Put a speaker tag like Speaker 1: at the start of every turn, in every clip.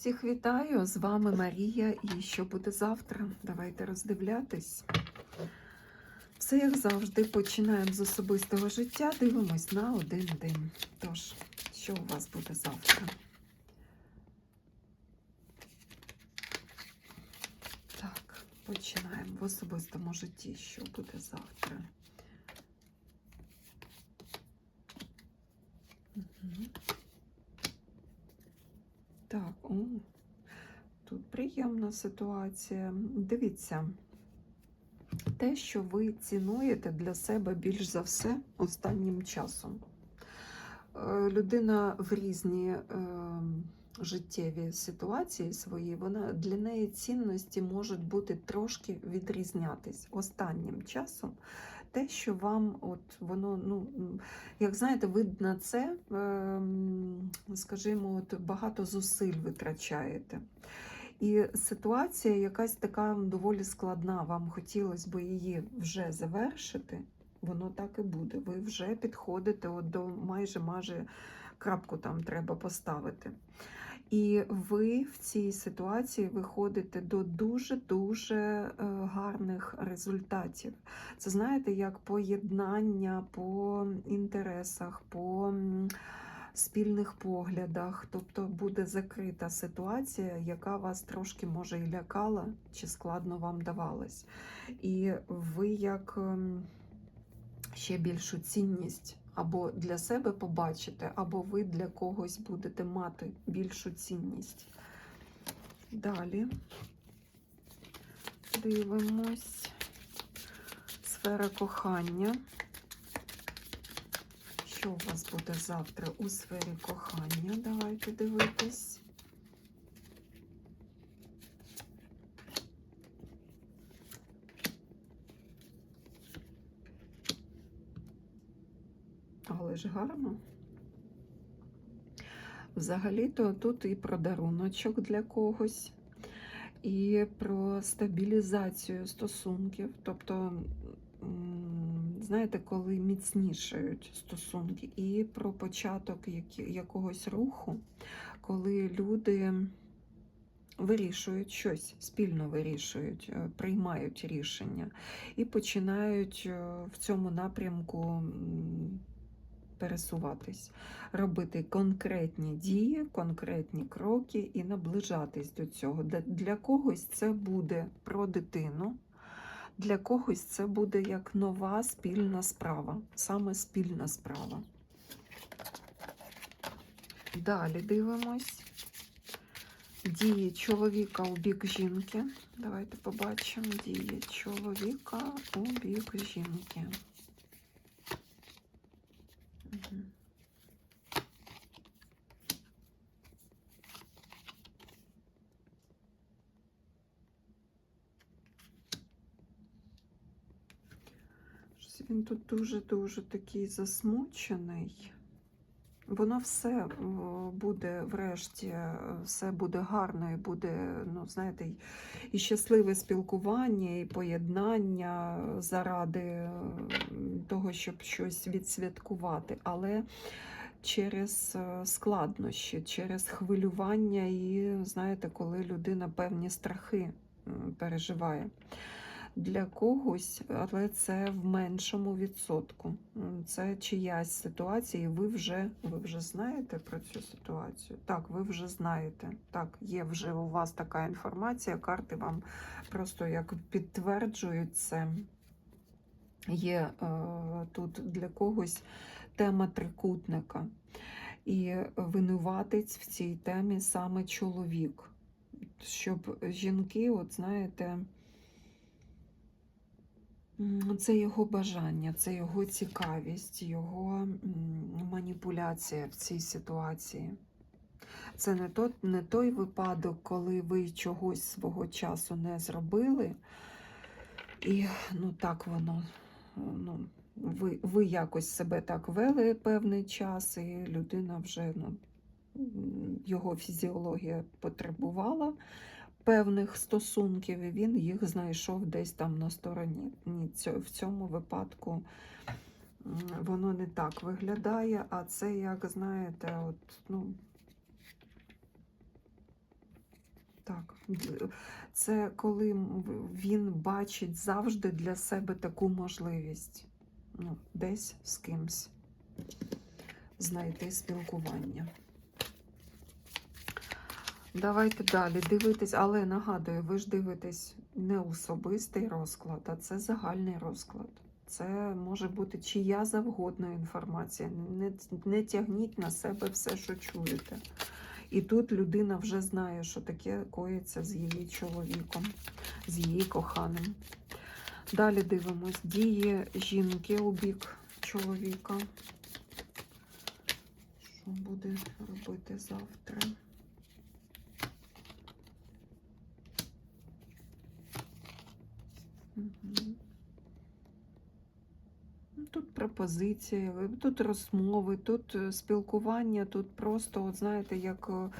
Speaker 1: Всіх вітаю! З вами Марія. І що буде завтра? Давайте роздивлятись. Все як завжди, починаємо з особистого життя, дивимось на один день. Тож, що у вас буде завтра? Так, починаємо в особистому житті, що буде завтра. Мгм. Так, о, тут приємна ситуація. Дивіться, те, що ви цінуєте для себе більш за все останнім часом. Е, Людина в різні е, життєві ситуації свої, вона для неї цінності можуть бути трошки відрізнятись останнім часом. Те, що вам, от воно, ну, як знаєте, ви на це, ем, скажімо, от багато зусиль витрачаєте. І ситуація якась така доволі складна. Вам хотілося б її вже завершити. Воно так і буде. Ви вже підходите от до майже майже крапку там треба поставити. І ви в цій ситуації виходите до дуже-дуже е, гарних результатів. Це знаєте, як поєднання по інтересах, по спільних поглядах. Тобто буде закрита ситуація, яка вас трошки може і лякала, чи складно вам давалась. І ви як ем, ще більшу цінність або для себе побачите, або ви для когось будете мати більшу цінність. Далі дивимось сфера кохання. Що у вас буде завтра у сфері кохання? Давайте дивитись. Але ж гарно. Взагалі-то тут і про даруночок для когось, і про стабілізацію стосунків. Тобто, знаєте, коли міцнішають стосунки, і про початок якогось руху, коли люди вирішують щось, спільно вирішують, е, приймають рішення і починають е, в цьому напрямку пересуватись, робити конкретні дії, конкретні кроки і наближатись до цього. Для, когось це буде про дитину, для когось це буде як нова спільна справа, саме спільна справа. Далі дивимось. Дії чоловіка у бік жінки. Давайте побачимо дії чоловіка у бік жінки. Мгм. Щось Він тут дуже-дуже такий засмучений. Воно все буде врешті, е, все буде гарно і буде, ну, знаєте, і- щасливе спілкування, і поєднання заради е, того, щоб щось відсвяткувати. Але через е, складнощі, через хвилювання і, знаєте, коли людина певні страхи переживає. Для когось, але це в меншому відсотку. Це чиясь ситуація, і ви вже, ви вже знаєте про цю ситуацію. Так, ви вже знаєте. Так, є вже у вас така інформація, карти вам просто як підтверджують це. Є е, тут для когось тема трикутника. І винуватець в цій темі саме чоловік. Щоб жінки, от знаєте, Це його бажання, це його цікавість, його маніпуляція в цій ситуації. Це не, то, не той випадок, коли ви чогось свого часу не зробили, і ну так воно, ну, ви, ви якось себе так вели певний час, і людина вже ну, його фізіологія потребувала певних стосунків, і він їх знайшов десь там на стороні. Ні, в цьому випадку воно не так виглядає, а це, як знаєте, от, ну, Так, Це коли він бачить завжди для себе таку можливість. Ну, десь з кимсь знайти спілкування. Давайте далі дивитись, але нагадую, ви ж дивитесь не особистий розклад, а це загальний розклад. Це може бути чия завгодна інформація. Не, не тягніть на себе все, що чуєте. І тут людина вже знає, що таке коїться з її чоловіком, з її коханим. Далі дивимось дії жінки у бік чоловіка. Що буде робити завтра? Мгм. Ну, Тут пропозиції, тут розмови, тут е, спілкування, тут просто, от знаєте, як е,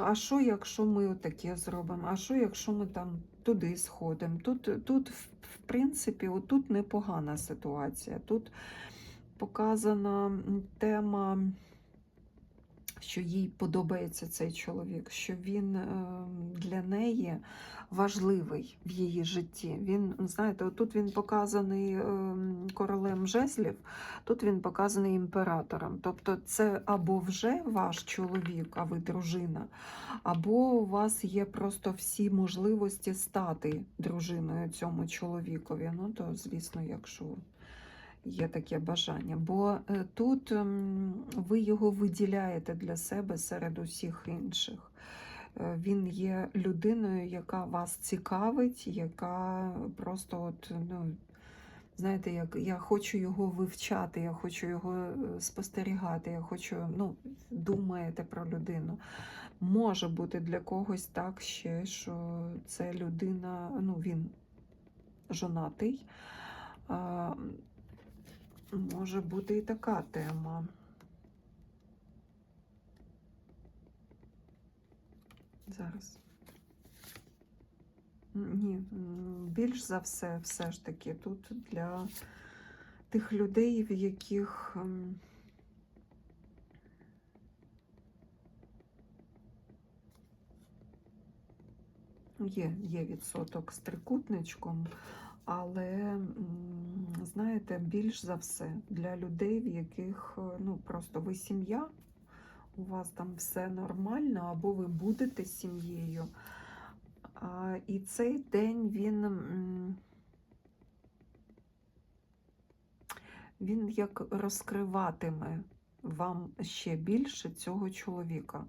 Speaker 1: а що, якщо ми таке зробимо? А що, якщо ми там туди сходимо? Тут, тут в принципі, тут непогана ситуація. Тут показана тема, що їй подобається цей чоловік, що він е, для неї важливий в її житті. Він, знаєте, тут він показаний е, королем жезлів, тут він показаний імператором. Тобто це або вже ваш чоловік, а ви дружина, або у вас є просто всі можливості стати дружиною цьому чоловікові. Ну, то, звісно, якщо є таке бажання. Бо е, тут ем, ви його виділяєте для себе серед усіх інших. Е, Він є людиною, яка вас цікавить, яка просто от, ну, знаєте, як я хочу його вивчати, я хочу його е, спостерігати, я хочу, ну, думаєте про людину. Може бути для когось так ще, що це людина, ну, він жонатий. Може бути і така тема. Зараз. Ні, більш за все, все ж таки, тут для тих людей, в яких ем, є, є відсоток з трикутничком, але, знаєте, більш за все для людей, в яких е, ну, просто ви сім'я, у вас там все нормально, або ви будете сім'єю. А, І цей день він, він як розкриватиме вам ще більше цього чоловіка.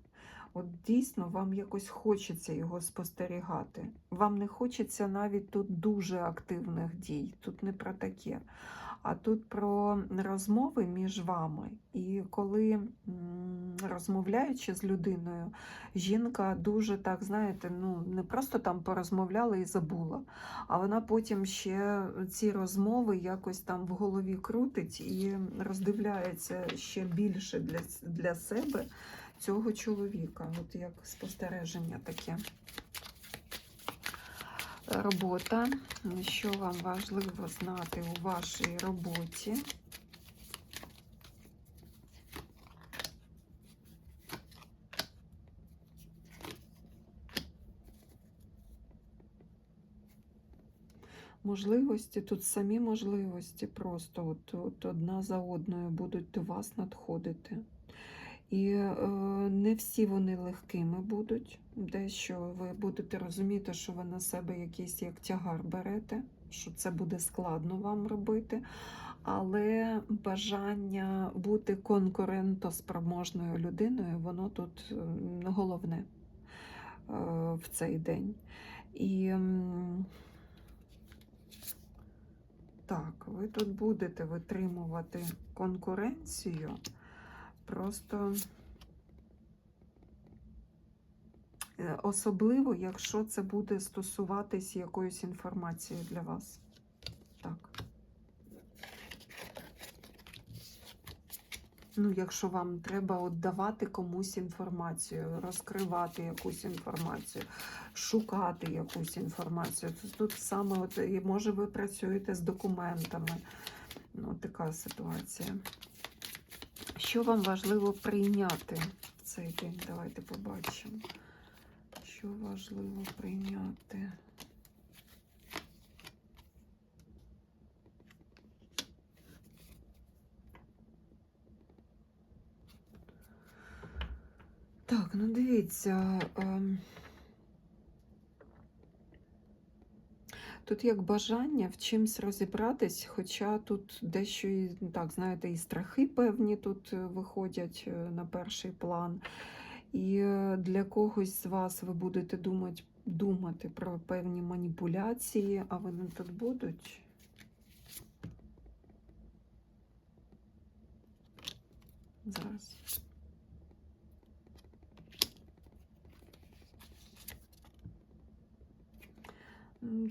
Speaker 1: От дійсно вам якось хочеться його спостерігати. Вам не хочеться навіть тут дуже активних дій. Тут не про таке. А тут про розмови між вами. І коли розмовляючи з людиною, жінка дуже так, знаєте, ну не просто там порозмовляла і забула, а вона потім ще ці розмови якось там в голові крутить і роздивляється ще більше для, для себе цього чоловіка. От як спостереження таке. Робота. Що вам важливо знати у вашій роботі? Можливості, тут самі можливості просто от, от одна за одною будуть до вас надходити. І е, не всі вони легкими будуть. Дещо ви будете розуміти, що ви на себе якийсь як тягар берете, що це буде складно вам робити. Але бажання бути конкурентоспроможною людиною, воно тут головне е, в цей день. І так, ви тут будете витримувати конкуренцію. Просто е, особливо, якщо це буде стосуватись якоїсь інформації для вас. Так. Ну, якщо вам треба от давати комусь інформацію, розкривати якусь інформацію, шукати якусь інформацію. Тут, тут саме, от, може, ви працюєте з документами. Ну, така ситуація. Що вам важливо прийняти в цей день? Давайте побачимо. Що важливо прийняти? Так, ну дивіться. Тут як бажання в чимсь розібратись, хоча тут дещо і так, знаєте, і страхи певні тут е, виходять е, на перший план. І е, для когось з вас ви будете думати, думати про певні маніпуляції, а вони тут будуть. Зараз.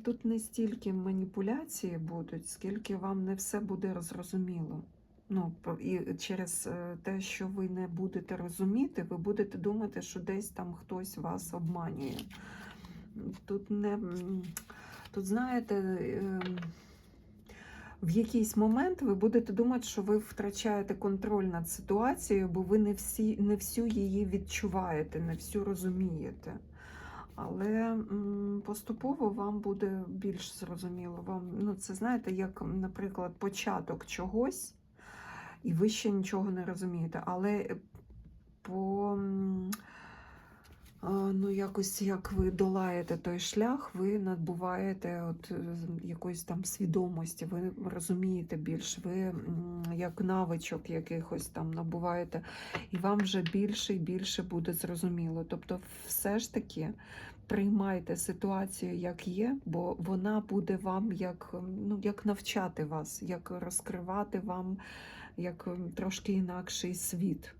Speaker 1: Тут не стільки маніпуляції будуть, скільки вам не все буде зрозуміло. Ну, і через е, те, що ви не будете розуміти, ви будете думати, що десь там хтось вас обманює. Тут не тут, знаєте, ем, в якийсь момент ви будете думати, що ви втрачаєте контроль над ситуацією, бо ви не всі не всю її відчуваєте, не всю розумієте. Але поступово вам буде більш зрозуміло. Вам, ну, це знаєте, як, наприклад, початок чогось, і ви ще нічого не розумієте. Але по ну, якось як ви долаєте той шлях, ви набуваєте от е, якоїсь там свідомості, ви розумієте більш, ви як навичок якихось там набуваєте, і вам вже більше і більше буде зрозуміло. Тобто, все ж таки приймайте ситуацію, як є, бо вона буде вам як, ну, як навчати вас, як розкривати вам як трошки інакший світ.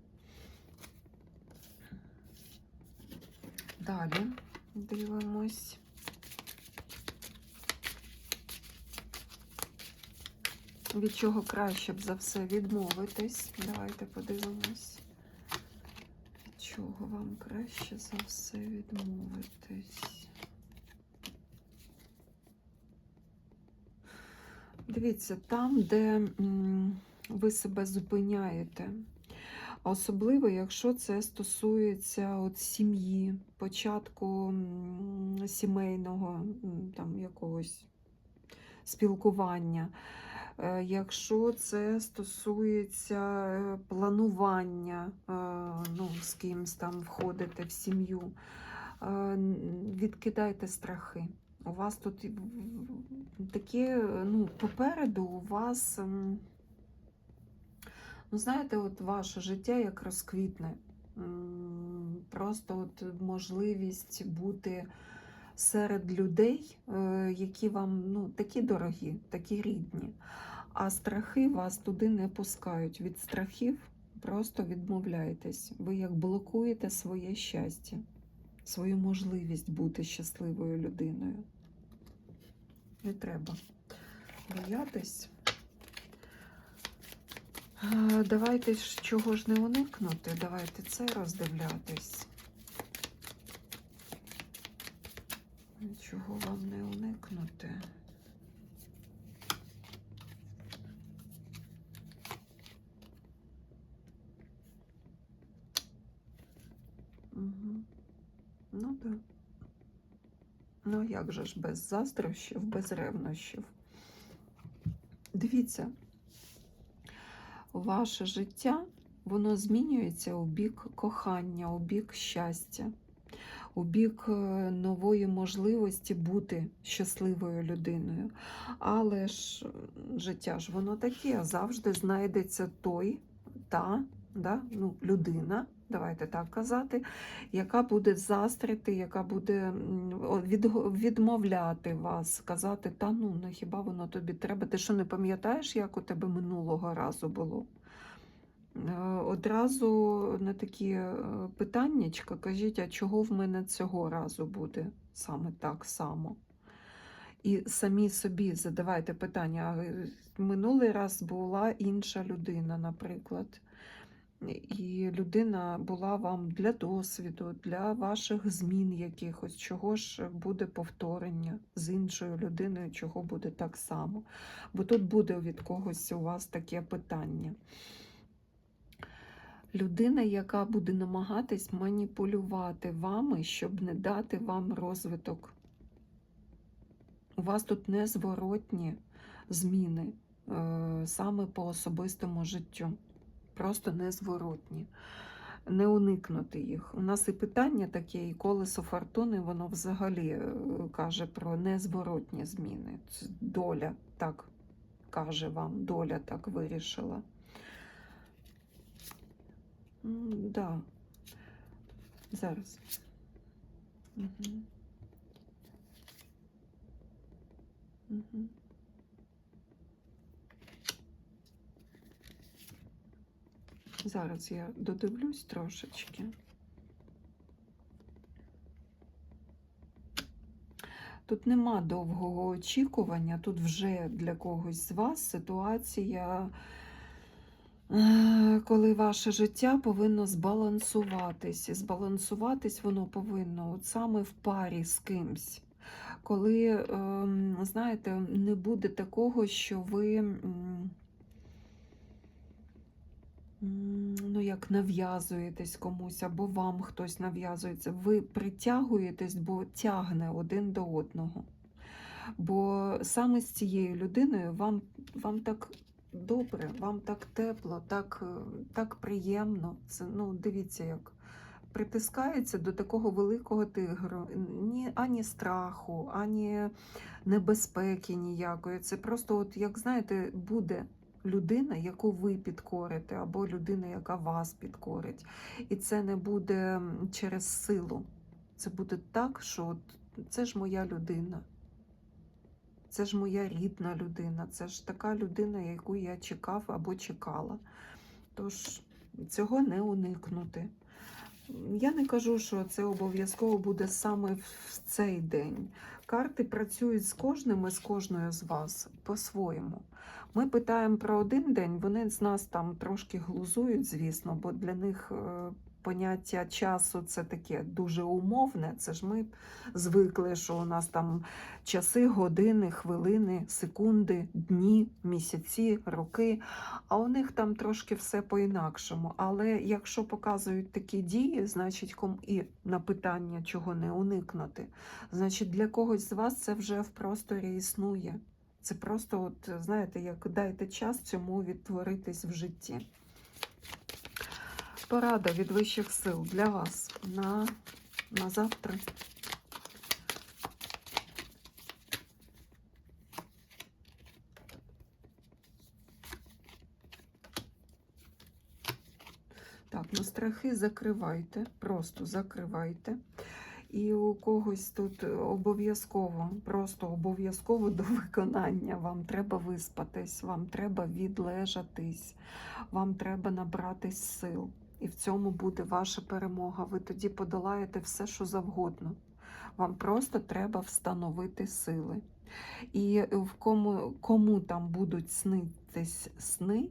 Speaker 1: Далі дивимось. Від чого краще б за все відмовитись. Давайте подивимось. Від чого вам краще за все відмовитись. Дивіться, там, де ви себе зупиняєте. Особливо, якщо це стосується от сім'ї, початку сімейного там, якогось спілкування. Е, Якщо це стосується е, планування, е, ну, з кимсь там входити в сім'ю, відкидайте страхи. У вас тут такі, ну, попереду у вас. Ну, знаєте, от ваше життя як розквітне. Просто от можливість бути серед людей, е, які вам ну, такі дорогі, такі рідні. А страхи вас туди не пускають. Від страхів просто відмовляєтесь. Ви як блокуєте своє щастя, свою можливість бути щасливою людиною. Не треба боятись. Давайте ж чого ж не уникнути. Давайте це роздивлятись. Чого вам не уникнути? Угу. Ну так. Да. Ну, як же ж без заздрощів, без ревнощів? Дивіться, ваше життя воно змінюється у бік кохання, у бік щастя, у бік е, нової можливості бути щасливою людиною. Але ж е, життя ж воно таке, завжди знайдеться той, та да, ну, людина. Давайте так казати, яка буде застрити, яка буде відмовляти вас, казати, та ну, ну хіба воно тобі треба? Ти що не пам'ятаєш, як у тебе минулого разу було? Е, Одразу на такі е, питаннячка кажіть, а чого в мене цього разу буде саме так само? І самі собі задавайте питання. е, Минулий раз була інша людина, наприклад. І людина була вам для досвіду, для ваших змін якихось, чого ж буде повторення з іншою людиною, чого буде так само. Бо тут буде від когось у вас таке питання. Людина, яка буде намагатись маніпулювати вами, щоб не дати вам розвиток. У вас тут незворотні зміни е, саме по особистому життю. Просто незворотні. Не уникнути їх. У нас і питання таке, і колесо фортуни, воно взагалі е, каже про незворотні зміни. Доля так каже вам, доля так вирішила. М, Да. Зараз. Угу. Угу. Зараз я додивлюсь трошечки. Тут нема довгого очікування, тут вже для когось з вас ситуація, е, коли ваше життя повинно збалансуватись. Збалансуватись воно повинно от саме в парі з кимсь. Коли, ем, знаєте, не буде такого, що ви. Ну, як нав'язуєтесь комусь, або вам хтось нав'язується. Ви притягуєтесь, бо тягне один до одного. Бо саме з цією людиною вам, вам так добре, вам так тепло, так, е, так приємно. Це, ну, дивіться, як притискається до такого великого тигру. Ні, ані страху, ані небезпеки ніякої. Це просто, от, як знаєте, буде людина, яку ви підкорите, або людина, яка вас підкорить. І це не буде через силу. Це буде так, що от це ж моя людина. Це ж моя рідна людина, це ж така людина, яку я чекав або чекала. Тож цього не уникнути. Я не кажу, що це обов'язково буде саме в цей день. Карти працюють з кожним і з кожною з вас по-своєму. Ми питаємо про один день, вони з нас там трошки глузують, звісно, бо для них е, поняття часу це таке дуже умовне. Це ж ми звикли, що у нас там часи, години, хвилини, секунди, дні, місяці, роки. А у них там трошки все по-інакшому. Але якщо показують такі дії, значить ком і на питання, чого не уникнути, значить для когось з вас це вже в просторі існує. Це просто, от, знаєте, як дайте час цьому відтворитись в житті. Порада від вищих сил для вас на, на завтра. Так, ну страхи закривайте, просто закривайте. І у когось тут обов'язково, просто обов'язково до виконання. Вам треба виспатись, вам треба відлежатись, вам треба набратись сил. І в цьому буде ваша перемога. Ви тоді подолаєте все, що завгодно. Вам просто треба встановити сили. І в кому, кому там будуть снитись сни,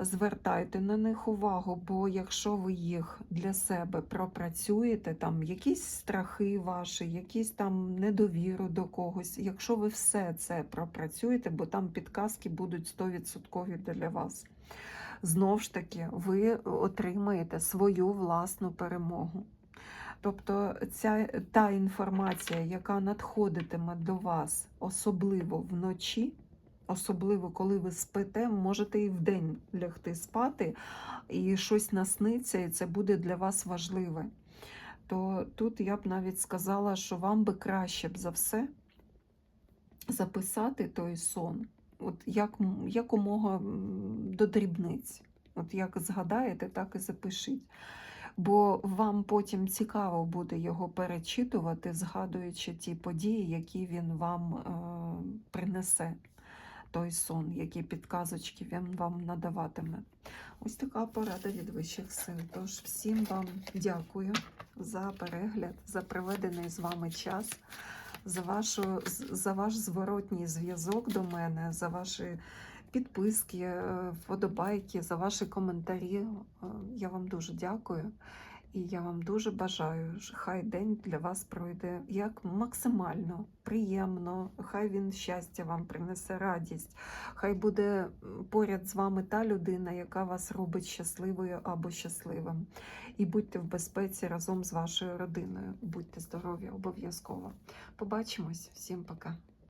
Speaker 1: звертайте на них увагу, бо якщо ви їх для себе пропрацюєте, там якісь страхи ваші, якісь там недовіру до когось, якщо ви все це пропрацюєте, бо там підказки будуть 100% для вас. Знов ж таки, ви отримаєте свою власну перемогу. Тобто ця та інформація, яка надходитиме до вас, особливо вночі, особливо коли ви спите, можете і вдень лягти спати, і щось насниться, і це буде для вас важливе. То тут я б навіть сказала, що вам би краще б за все записати той сон, от як, якомога до дрібниць. От як згадаєте, так і запишіть. Бо вам потім цікаво буде його перечитувати, згадуючи ті події, які він вам е, принесе той сон, які підказочки він вам надаватиме. Ось така порада від вищих сил. Тож всім вам дякую за перегляд, за проведений з вами час, за, вашу, за ваш зворотній зв'язок до мене, за ваші підписки, е, вподобайки, за ваші коментарі. Е, Я вам дуже дякую. І я вам дуже бажаю, що хай день для вас пройде як максимально приємно, хай він щастя вам принесе радість, хай буде поряд з вами та людина, яка вас робить щасливою або щасливим. І будьте в безпеці разом з вашою родиною. Будьте здорові обов'язково. Побачимось. Всім пока.